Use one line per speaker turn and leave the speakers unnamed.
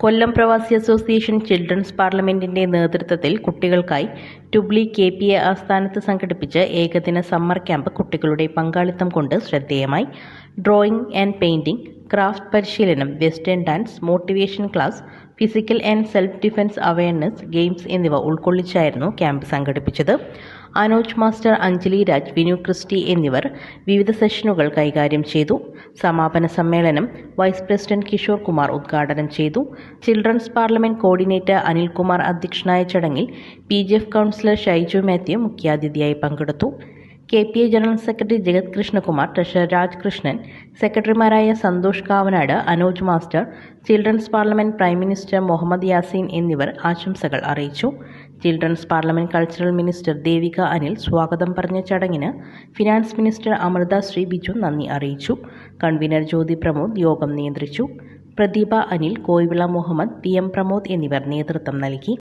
കൊല്ലം പ്രവാസി association children's പാർലമെന്റിന്റെ നേതൃത്വത്തിൽ കുട്ടികൾക്കായി ടുബ്ലി കെ പി എ ആസ്ഥാനത്ത് സംഘടിപ്പിച്ച ഏകദിന സമ്മർ ക്യാമ്പ് കുട്ടികളുടെ പങ്കാളിത്തം കൊണ്ട് ശ്രദ്ധേയമായി. ഡ്രോയിങ് ആൻഡ് പെയിന്റിംഗ് ക്രാഫ്റ്റ് പരിശീലനം western dance motivation class physical and self defence awareness games എന്നിവ ഉൾക്കൊള്ളിച്ചായിരുന്നു ക്യാമ്പ് സംഘടിപ്പിച്ചത്. അനോജ് മാസ്റ്റർ അഞ്ജലി രാജ് വിനു ക്രിസ്റ്റി എന്നിവർ വിവിധ സെഷനുകൾ കൈകാര്യം ചെയ്തു. സമാപന സമ്മേളനം വൈസ് പ്രസിഡന്റ് കിഷോർ കുമാർ ഉദ്ഘാടനം ചെയ്തു. ചിൽഡ്രൻസ് പാർലമെന്റ് കോർഡിനേറ്റർ അനിൽകുമാർ അധ്യക്ഷനായ ചടങ്ങിൽ P G F councillor Shaiju Mathew മുഖ്യാതിഥിയായി പങ്കെടുത്തു. K P A general secretary Jagath Krishnakumar treasurer Rajkrishnan സെക്രട്ടറിമാരായ Santhosh Kavanad Anoj master children's parliament prime minister Muhammad Yaseen എന്നിവർ ആശംസകൾ അറിയിച്ചു. Children's parliament cultural minister Devika Anil സ്വാഗതം പറഞ്ഞ ചടങ്ങിന് finance minister Amrita Sree Biju നന്ദി അറിയിച്ചു. കൺവീനർ ജ്യോതി പ്രമോദ് യോഗം നിയന്ത്രിച്ചു. പ്രദീപ അനിൽ കോയിവിള മുഹമ്മദ് പി എം പ്രമോദ് എന്നിവർ നേതൃത്വം നൽകി.